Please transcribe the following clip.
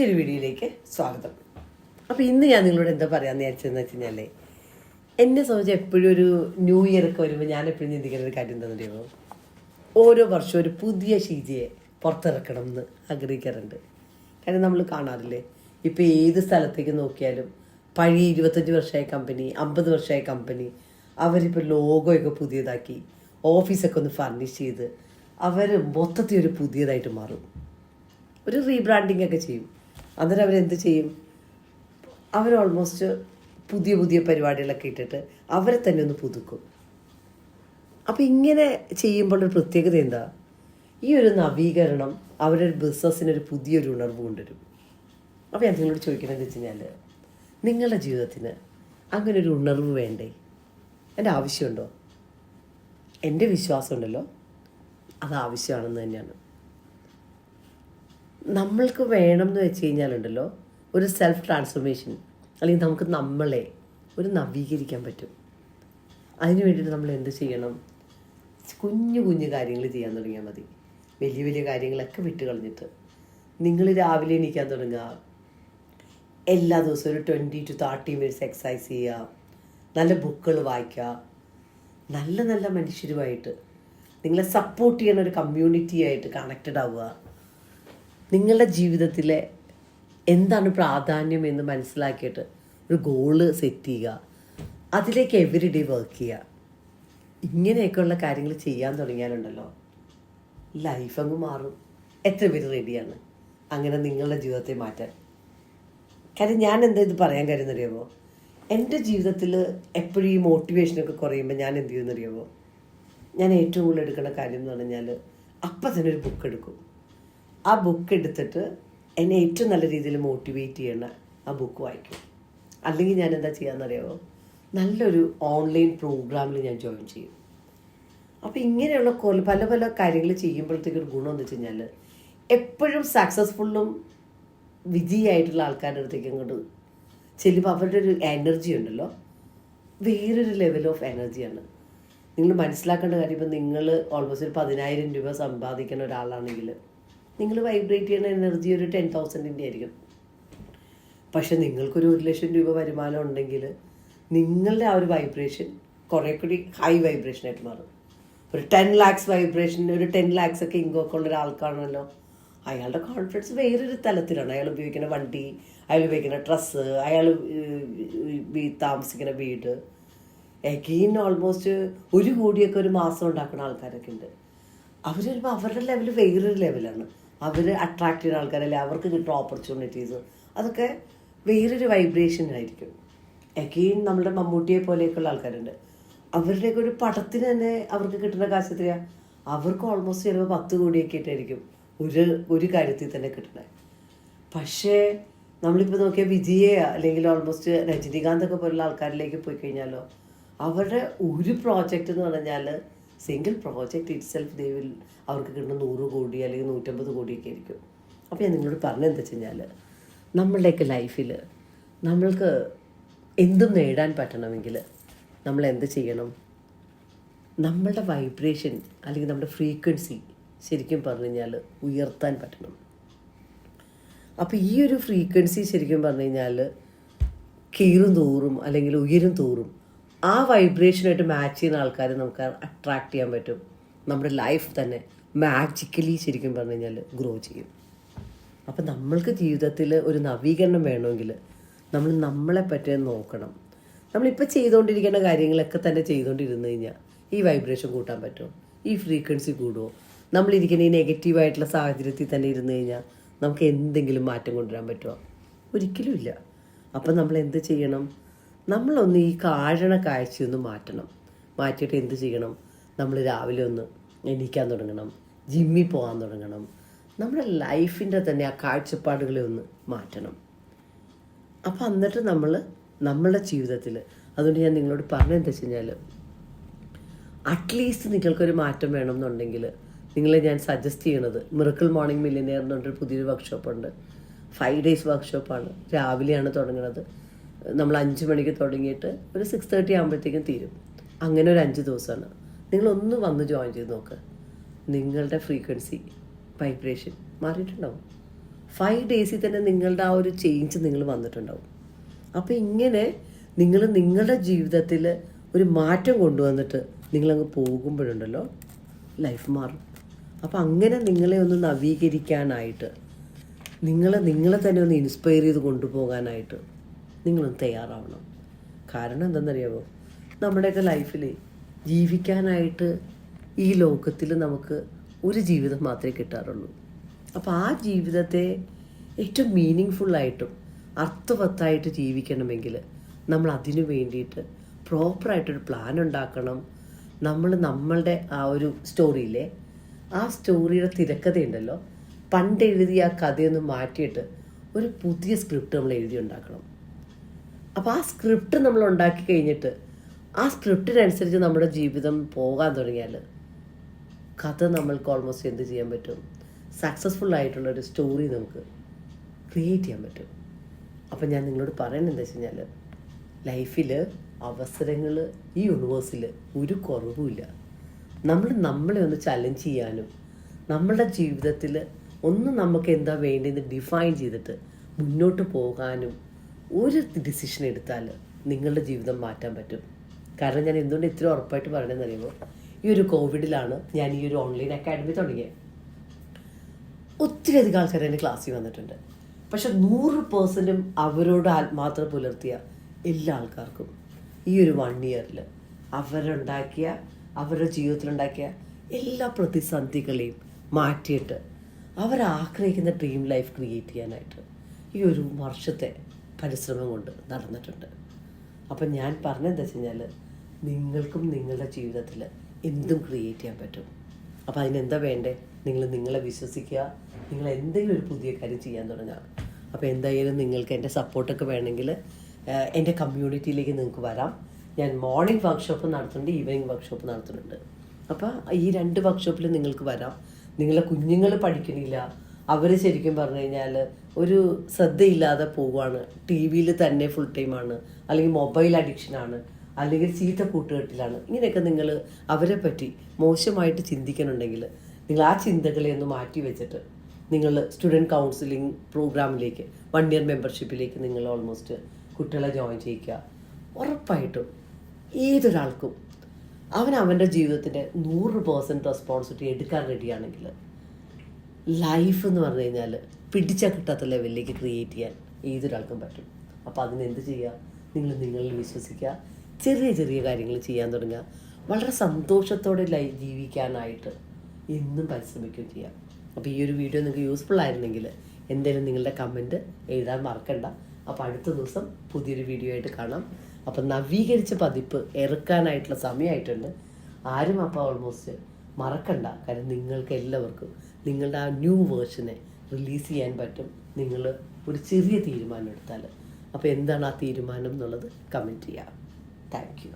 പുതിയൊരു വീഡിയോയിലേക്ക് സ്വാഗതം. അപ്പോൾ ഇന്ന് ഞാൻ നിങ്ങളോട് എന്താ പറയാന്ന് വിചാരിച്ചതെന്ന് വെച്ച് കഴിഞ്ഞാൽ എന്നെ സംബന്ധിച്ച് എപ്പോഴും ഒരു ന്യൂ ഇയർ ഒക്കെ വരുമ്പോൾ ഞാൻ എപ്പോഴും ചിന്തിക്കുന്ന ഒരു കാര്യം എന്താണെന്ന് അറിയുമോ ഓരോ വർഷവും ഒരു പുതിയ ഷീജയെ പുറത്തിറക്കണം എന്ന് ആഗ്രഹിക്കാറുണ്ട്. കാരണം നമ്മൾ കാണാറില്ലേ ഇപ്പോൾ ഏത് സ്ഥലത്തേക്ക് നോക്കിയാലും പഴയ ഇരുപത്തഞ്ച് വർഷമായ കമ്പനി അമ്പത് വർഷമായ കമ്പനി അവരിപ്പോൾ ലോഗോയൊക്കെ പുതിയതാക്കി ഓഫീസൊക്കെ ഒന്ന് ഫർണിഷ് ചെയ്ത് അവർ മൊത്തത്തിൽ ഒരു പുതിയതായിട്ട് മാറും. ഒരു റീബ്രാൻഡിങ് ഒക്കെ ചെയ്യും. അന്നേരം അവരെന്ത് ചെയ്യും? അവർ ഓൾമോസ്റ്റ് പുതിയ പുതിയ പരിപാടികളൊക്കെ ഇട്ടിട്ട് അവരെ തന്നെ ഒന്ന് പുതുക്കും. അപ്പം ഇങ്ങനെ ചെയ്യുമ്പോൾ ഒരു പ്രത്യേകത എന്താ? ഈ ഒരു നവീകരണം അവരുടെ ബിസിനസ്സിനൊരു പുതിയൊരു ഉണർവ് കൊണ്ടുവരും. അപ്പോൾ ഞാൻ നിങ്ങളോട് ചോദിക്കണമെന്ന് വെച്ച് കഴിഞ്ഞാൽ നിങ്ങളുടെ ജീവിതത്തിന് അങ്ങനെ ഒരു ഉണർവ് വേണ്ടേ? എന്റെ ആവശ്യമുണ്ടോ? എന്റെ വിശ്വാസമുണ്ടല്ലോ? അത് ആവശ്യമാണെന്ന് തന്നെയാണ്. നമ്മൾക്ക് വേണം എന്ന് വെച്ച് കഴിഞ്ഞാലുണ്ടല്ലോ ഒരു സെൽഫ് ട്രാൻസ്ഫോർമേഷൻ അല്ലെങ്കിൽ നമുക്ക് നമ്മളെ ഒരു നവീകരിക്കാൻ പറ്റും. അതിന് വേണ്ടിയിട്ട് നമ്മൾ എന്ത് ചെയ്യണം? കുഞ്ഞു കുഞ്ഞു കാര്യങ്ങൾ ചെയ്യാൻ തുടങ്ങിയാൽ മതി. വലിയ വലിയ കാര്യങ്ങളൊക്കെ വിട്ട് കളഞ്ഞിട്ട്. നിങ്ങൾ രാവിലെ എണീക്കാൻ തുടങ്ങുക. എല്ലാ ദിവസവും ഒരു twenty two thirty minutes exercise ചെയ്യുക. നല്ല ബുക്കുകൾ വായിക്കുക. നല്ല നല്ല മനുഷ്യരുമായിട്ട് നിങ്ങളെ സപ്പോർട്ട് ചെയ്യുന്ന ഒരു കമ്മ്യൂണിറ്റി ആയിട്ട് കണക്റ്റഡ് ആവുക. നിങ്ങളുടെ ജീവിതത്തിലെ എന്താണ് പ്രാധാന്യം എന്ന് മനസ്സിലാക്കിയിട്ട് ഒരു ഗോൾ സെറ്റ് ചെയ്യുക. അതിലേക്ക് എവറി ഡേ വർക്ക് ചെയ്യുക. ഇങ്ങനെയൊക്കെയുള്ള കാര്യങ്ങൾ ചെയ്യാൻ തുടങ്ങിയാലുണ്ടല്ലോ. ലൈഫ് അങ്ങ് മാറും. എത്ര പേര് റെഡിയാണ് അങ്ങനെ നിങ്ങളുടെ ജീവിതത്തെ മാറ്റാൻ. കാര്യം ഞാൻ എന്താ ഇത് പറയാൻ കാര്യം അറിയാമോ എന്റെ ജീവിതത്തിൽ എപ്പോഴും ഈ മോട്ടിവേഷനൊക്കെ കുറയുമ്പോൾ ഞാൻ എന്ത് ചെയ്യുമെന്നറിയാമോ ഞാൻ ഏറ്റവും കൂടുതൽ എടുക്കുന്ന കാര്യം എന്ന് പറഞ്ഞാൽ അപ്പം തന്നെ ഒരു ബുക്ക് എടുക്കും. ആ ബുക്ക് എടുത്തിട്ട് എന്നെ ഏറ്റവും നല്ല രീതിയിൽ മോട്ടിവേറ്റ് ചെയ്യണ ആ ബുക്ക് വായിക്കും. അല്ലെങ്കിൽ ഞാൻ എന്താ ചെയ്യാമെന്നറിയാമോ നല്ലൊരു ഓൺലൈൻ പ്രോഗ്രാമിൽ ഞാൻ ജോയിൻ ചെയ്യും. അപ്പോൾ ഇങ്ങനെയുള്ള പല പല കാര്യങ്ങൾ ചെയ്യുമ്പോഴത്തേക്കൊരു ഗുണം എന്ന് വെച്ച് കഴിഞ്ഞാൽ എപ്പോഴും സക്സസ്ഫുള്ളും വിജയമായിട്ടുള്ള ആൾക്കാരുടെ അടുത്തേക്ക് അങ്ങോട്ട് ചെല്ലുമ്പോൾ അവരുടെ ഒരു എനർജി ഉണ്ടല്ലോ. വേറൊരു ലെവൽ ഓഫ് എനർജിയാണ് നിങ്ങൾ മനസ്സിലാക്കേണ്ട കാര്യം ഇപ്പം നിങ്ങൾ ഓൾമോസ്റ്റ് ഒരു പതിനായിരം രൂപ സമ്പാദിക്കുന്ന ഒരാളാണെങ്കിൽ നിങ്ങൾ വൈബ്രേറ്റ് ചെയ്യുന്ന എനർജി ഒരു ടെൻ തൗസൻഡിന്റെ ആയിരിക്കും. പക്ഷെ നിങ്ങൾക്കൊരു ഒരു ലക്ഷം രൂപ വരുമാനം ഉണ്ടെങ്കിൽ നിങ്ങളുടെ ആ ഒരു വൈബ്രേഷൻ കുറേ കൂടി ഹൈ വൈബ്രേഷനായിട്ട് മാറും. ഒരു ടെൻ ലാക്സ് വൈബ്രേഷൻ ഒരു ടെൻ ലാക്സ് ഒക്കെ ഇൻകം ഒക്കെ ഉള്ള ഒരാൾക്കാണല്ലോ. അയാളുടെ കോൺഫിഡൻസ് വേറൊരു തലത്തിലാണ്. അയാൾ ഉപയോഗിക്കുന്ന വണ്ടി അയാൾ ഉപയോഗിക്കുന്ന ഡ്രസ്സ് അയാൾ താമസിക്കുന്ന വീട്. എഗെയിൻ ഓൾമോസ്റ്റ് ഒരു കോടിയൊക്കെ ഒരു മാസം ഉണ്ടാക്കുന്ന ആൾക്കാരൊക്കെ ഉണ്ട്. അവർ അവരുടെ ലെവൽ വേറൊരു ലെവലാണ് അവർ അട്രാക്ട് ചെയ്യുന്ന ആൾക്കാരല്ലേ? അവർക്ക് കിട്ടുന്ന ഓപ്പർച്യൂണിറ്റീസ് അതൊക്കെ വേറൊരു വൈബ്രേഷനായിരിക്കും എഗെയിൻ നമ്മുടെ മമ്മൂട്ടിയെ പോലെയൊക്കെയുള്ള ആൾക്കാരുണ്ട്. അവരുടെയൊക്കെ ഒരു പടത്തിന് തന്നെ അവർക്ക് കിട്ടുന്ന കാശ് എത്രയാണ് അവർക്ക് ഓൾമോസ്റ്റ് ചിലപ്പോൾ പത്ത് കോടിയൊക്കെ ആയിട്ടായിരിക്കും ഒരു ഒരു കാര്യത്തിൽ തന്നെ കിട്ടണേ പക്ഷേ നമ്മളിപ്പോൾ നോക്കിയാൽ വിജയ അല്ലെങ്കിൽ ഓൾമോസ്റ്റ് രജനീകാന്തൊക്കെ പോലുള്ള ആൾക്കാരിലേക്ക് പോയി കഴിഞ്ഞാലോ അവരുടെ ഒരു പ്രോജക്റ്റ് എന്ന് പറഞ്ഞാൽ സിംഗിൾ പ്രോജക്റ്റ് ഇറ്റ് സെൽഫ് ദേവിൽ അവർക്ക് കിട്ടുന്ന നൂറ് കോടി അല്ലെങ്കിൽ നൂറ്റമ്പത് കോടിയൊക്കെ ആയിരിക്കും. അപ്പോൾ ഞാൻ നിങ്ങളോട് പറഞ്ഞെന്താ വെച്ച് കഴിഞ്ഞാൽ നമ്മളുടെയൊക്കെ ലൈഫിൽ നമ്മൾക്ക് എന്തും നേടാൻ പറ്റണമെങ്കിൽ നമ്മൾ എന്ത് ചെയ്യണം? നമ്മളുടെ വൈബ്രേഷൻ അല്ലെങ്കിൽ നമ്മുടെ ഫ്രീക്വൻസി ശരിക്കും പറഞ്ഞു കഴിഞ്ഞാൽ ഉയർത്താൻ പറ്റണം. അപ്പോൾ ഈ ഒരു ഫ്രീക്വൻസി ശരിക്കും പറഞ്ഞു കഴിഞ്ഞാൽ കീറും തോറും അല്ലെങ്കിൽ ഉയരും തോറും ആ വൈബ്രേഷനായിട്ട് മാച്ച് ചെയ്യുന്ന ആൾക്കാരെ നമുക്ക് അട്രാക്ട് ചെയ്യാൻ പറ്റും. നമ്മുടെ ലൈഫ് തന്നെ മാജിക്കലി ശരിക്കും പറഞ്ഞു കഴിഞ്ഞാൽ ഗ്രോ ചെയ്യും. അപ്പം നമ്മൾക്ക് ജീവിതത്തിൽ ഒരു നവീകരണം വേണമെങ്കിൽ നമ്മൾ നമ്മളെ പറ്റി നോക്കണം. നമ്മളിപ്പോൾ ചെയ്തുകൊണ്ടിരിക്കുന്ന കാര്യങ്ങളൊക്കെ തന്നെ ചെയ്തുകൊണ്ടിരുന്നു കഴിഞ്ഞാൽ ഈ വൈബ്രേഷൻ കൂട്ടാൻ പറ്റുമോ? ഈ ഫ്രീക്വൻസി കൂടുമോ നമ്മളിരിക്കുന്ന ഈ നെഗറ്റീവായിട്ടുള്ള സാഹചര്യത്തിൽ തന്നെ ഇരുന്ന് കഴിഞ്ഞാൽ നമുക്ക് എന്തെങ്കിലും മാറ്റം കൊണ്ടുവരാൻ പറ്റുമോ? ഒരിക്കലും ഇല്ല. അപ്പം നമ്മൾ എന്ത് ചെയ്യണം? നമ്മളൊന്ന് ഈ കാഴണ കാഴ്ചയൊന്ന് മാറ്റണം. മാറ്റിയിട്ട് എന്ത് ചെയ്യണം? നമ്മൾ രാവിലെ ഒന്ന് എണീക്കാൻ തുടങ്ങണം. ജിമ്മിൽ പോകാൻ തുടങ്ങണം. നമ്മുടെ ലൈഫിന്റെ തന്നെ ആ കാഴ്ചപ്പാടുകളെ ഒന്ന് മാറ്റണം. അപ്പം എന്നിട്ട് നമ്മൾ നമ്മളുടെ ജീവിതത്തിൽ അതുകൊണ്ട് ഞാൻ നിങ്ങളോട് പറഞ്ഞതെന്താ വെച്ച് കഴിഞ്ഞാൽ അറ്റ്ലീസ്റ്റ് നിങ്ങൾക്കൊരു മാറ്റം വേണമെന്നുണ്ടെങ്കിൽ നിങ്ങളെ ഞാൻ സജസ്റ്റ് ചെയ്യണത് മിറക്കിൾ മോർണിംഗ് മില്ലിനെയർ എന്ന് പറഞ്ഞൊരു പുതിയൊരു വർക്ക്ഷോപ്പുണ്ട് ഫൈവ് ഡേയ്സ് വർക്ക്ഷോപ്പാണ് രാവിലെയാണ് തുടങ്ങുന്നത് നമ്മൾ അഞ്ച് മണിക്ക് തുടങ്ങിയിട്ട് ഒരു സിക്സ് തേർട്ടി ആകുമ്പോഴത്തേക്കും തീരും. അങ്ങനെ ഒരു അഞ്ച് ദിവസമാണ്. നിങ്ങളൊന്ന് വന്ന് ജോയിൻ ചെയ്ത് നോക്ക്. നിങ്ങളുടെ ഫ്രീക്വൻസി വൈബ്രേഷൻ മാറിയിട്ടുണ്ടാവും. ഫൈവ് ഡേയ്സിൽ തന്നെ നിങ്ങളുടെ ആ ഒരു ചേഞ്ച് നിങ്ങൾ വന്നിട്ടുണ്ടാവും. അപ്പോൾ ഇങ്ങനെ നിങ്ങൾ നിങ്ങളുടെ ജീവിതത്തിൽ ഒരു മാറ്റം കൊണ്ടുവന്നിട്ട് നിങ്ങളങ്ങ് പോകുമ്പോഴുണ്ടല്ലോ ലൈഫ് മാറും. അപ്പോൾ അങ്ങനെ നിങ്ങളെ ഒന്ന് നവീകരിക്കാനായിട്ട് നിങ്ങളെ നിങ്ങളെ തന്നെ ഒന്ന് ഇൻസ്പയർ ചെയ്ത് കൊണ്ടുപോകാനായിട്ട് നിങ്ങളൊന്ന് തയ്യാറാവണം. കാരണം എന്തെന്നറിയാമോ നമ്മുടെയൊക്കെ ലൈഫിൽ ജീവിക്കാനായിട്ട് ഈ ലോകത്തിൽ നമുക്ക് ഒരു ജീവിതം മാത്രമേ കിട്ടാറുള്ളൂ. അപ്പോൾ ആ ജീവിതത്തെ ഏറ്റവും മീനിങ് ഫുള്ളായിട്ടും അർത്ഥവത്തായിട്ട് ജീവിക്കണമെങ്കിൽ നമ്മൾ അതിനു വേണ്ടിയിട്ട് പ്രോപ്പറായിട്ടൊരു പ്ലാൻ ഉണ്ടാക്കണം. നമ്മൾ നമ്മളുടെ ആ ഒരു സ്റ്റോറിയിലെ ആ സ്റ്റോറിയുടെ തിരക്കഥയുണ്ടല്ലോ പണ്ട് എഴുതിയ ആ കഥയൊന്ന് മാറ്റിയിട്ട് ഒരു പുതിയ സ്ക്രിപ്റ്റ് നമ്മൾ എഴുതി ഉണ്ടാക്കണം. അപ്പോൾ ആ സ്ക്രിപ്റ്റ് നമ്മൾ ഉണ്ടാക്കി കഴിഞ്ഞിട്ട് ആ സ്ക്രിപ്റ്റിനനുസരിച്ച് നമ്മുടെ ജീവിതം പോകാൻ തുടങ്ങിയാൽ കഥ നമ്മൾക്ക് ഓൾമോസ്റ്റ് എന്ത് ചെയ്യാൻ പറ്റും? സക്സസ്ഫുൾ ആയിട്ടുള്ള ഒരു സ്റ്റോറി നമുക്ക് ക്രിയേറ്റ് ചെയ്യാൻ പറ്റും. അപ്പം ഞാൻ നിങ്ങളോട് പറയുന്നത് എന്താ വെച്ച് കഴിഞ്ഞാൽ ലൈഫിൽ അവസരങ്ങൾ ഈ യൂണിവേഴ്സിൽ ഒരു കുറവുമില്ല. നമ്മൾ നമ്മളെ ഒന്ന് ചലഞ്ച് ചെയ്യാനും നമ്മളുടെ ജീവിതത്തിൽ ഒന്ന് നമുക്ക് എന്താ വേണ്ടതെന്ന് ഡിഫൈൻ ചെയ്തിട്ട് മുന്നോട്ട് പോകാനും ഒരു ഡിസിഷൻ എടുത്താൽ നിങ്ങളുടെ ജീവിതം മാറ്റാൻ പറ്റും. കാരണം ഞാൻ എന്തുകൊണ്ട് ഇത്ര ഉറപ്പായിട്ട് പറയണമെന്ന് അറിയുമ്പോൾ ഈ ഒരു കോവിഡിലാണ് ഞാൻ ഈ ഒരു ഓൺലൈൻ അക്കാഡമി തുടങ്ങിയത് ഒത്തിരി അധികം ആൾക്കാർ എന്റെ ക്ലാസ്സിൽ വന്നിട്ടുണ്ട്. പക്ഷെ നൂറ് പേഴ്സന്റും അവരോട് ആത്മാത്ര പുലർത്തിയ എല്ലാ ആൾക്കാർക്കും ഈ ഒരു വൺ ഇയറിൽ അവരുണ്ടാക്കിയ അവരുടെ ജീവിതത്തിലുണ്ടാക്കിയ എല്ലാ പ്രതിസന്ധികളെയും മാറ്റിയിട്ട് അവരാഗ്രഹിക്കുന്ന ഡ്രീം ലൈഫ് ക്രിയേറ്റ് ചെയ്യാനായിട്ട് ഈ ഒരു വർഷത്തെ പരിശ്രമം കൊണ്ട് നടന്നിട്ടുണ്ട്. അപ്പം ഞാൻ പറഞ്ഞെന്താ വെച്ച് കഴിഞ്ഞാൽ നിങ്ങൾക്കും നിങ്ങളുടെ ജീവിതത്തിൽ എന്തും ക്രിയേറ്റ് ചെയ്യാൻ പറ്റും. അപ്പോൾ അതിനെന്താ വേണ്ടേ? നിങ്ങൾ നിങ്ങളെ വിശ്വസിക്കുക. നിങ്ങൾ എന്തെങ്കിലും ഒരു പുതിയ കാര്യം ചെയ്യാൻ തുടങ്ങുക. അപ്പോൾ എന്തായാലും നിങ്ങൾക്ക് എന്റെ സപ്പോർട്ടൊക്കെ വേണമെങ്കിൽ എന്റെ കമ്മ്യൂണിറ്റിയിലേക്ക് നിങ്ങൾക്ക് വരാം. ഞാൻ മോർണിംഗ് വർക്ക്ഷോപ്പ് നടത്തുന്നുണ്ട് ഈവനിങ് വർക്ക്ഷോപ്പ് നടത്തുന്നുണ്ട്. അപ്പോൾ ഈ രണ്ട് വർക്ക്ഷോപ്പിൽ നിങ്ങൾക്ക് വരാം. നിങ്ങളെ കുഞ്ഞുങ്ങൾ പഠിക്കണില്ല. അവർ ശരിക്കും പറഞ്ഞു കഴിഞ്ഞാൽ ഒരു ശ്രദ്ധയില്ലാതെ പോവുകയാണ് ടി വിയിൽ തന്നെ ഫുൾ ടൈമാണ് അല്ലെങ്കിൽ മൊബൈൽ അഡിക്ഷനാണ് അല്ലെങ്കിൽ ചീത്ത കൂട്ടുകെട്ടിലാണ്. ഇങ്ങനെയൊക്കെ നിങ്ങൾ അവരെ പറ്റി മോശമായിട്ട് ചിന്തിക്കണുണ്ടെങ്കിൽ നിങ്ങൾ ആ ചിന്തകളെ ഒന്ന് മാറ്റി വെച്ചിട്ട് നിങ്ങൾ സ്റ്റുഡന്റ് കൗൺസിലിംഗ് പ്രോഗ്രാമിലേക്ക് വൺ ഇയർ മെമ്പർഷിപ്പിലേക്ക് നിങ്ങൾ ഓൾമോസ്റ്റ് കുട്ടികളെ ജോയിൻ ചെയ്യിക്കുക. ഉറപ്പായിട്ടും ഏതൊരാൾക്കും അവൻ അവന്റെ ജീവിതത്തിന്റെ നൂറ് പേഴ്സന്റ് റെസ്പോൺസിബിലിറ്റി എടുക്കാൻ റെഡിയാണെങ്കിൽ ലൈഫ് എന്ന് പറഞ്ഞു കഴിഞ്ഞാൽ പിടിച്ചാൽ കിട്ടാത്ത ലെവലിലേക്ക് ക്രിയേറ്റ് ചെയ്യാൻ ഏതൊരാൾക്കും പറ്റും. അപ്പോൾ അതിന് എന്ത് ചെയ്യുക നിങ്ങൾ നിങ്ങളിൽ വിശ്വസിക്കുക. ചെറിയ ചെറിയ കാര്യങ്ങൾ ചെയ്യാൻ തുടങ്ങുക. വളരെ സന്തോഷത്തോടെ ലൈഫ് ജീവിക്കാനായിട്ട് എന്നും പരിശ്രമിക്കുകയും ചെയ്യാം. അപ്പോൾ ഈ ഒരു വീഡിയോ നിങ്ങൾക്ക് യൂസ്ഫുൾ ആയിരുന്നെങ്കിൽ എന്തെങ്കിലും നിങ്ങളുടെ കമന്റ് എഴുതാൻ മറക്കണ്ട. അപ്പോൾ അടുത്ത ദിവസം പുതിയൊരു വീഡിയോ ആയിട്ട് കാണാം. അപ്പം നവീകരിച്ച പതിപ്പ് ഇറക്കാനായിട്ടുള്ള സമയമായിട്ടുണ്ട്. ആരും അപ്പോൾ ഓൾമോസ്റ്റ് മറക്കണ്ട. കാരണം നിങ്ങൾക്ക് എല്ലാവർക്കും നിങ്ങളുടെ ആ ന്യൂ വേർഷനെ റിലീസ് ചെയ്യാൻ പറ്റും. നിങ്ങൾ ഒരു ചെറിയ തീരുമാനം എടുത്താൽ അപ്പോൾ എന്താണ് ആ തീരുമാനം എന്നുള്ളത് കമന്റ് ചെയ്യാം. Thank you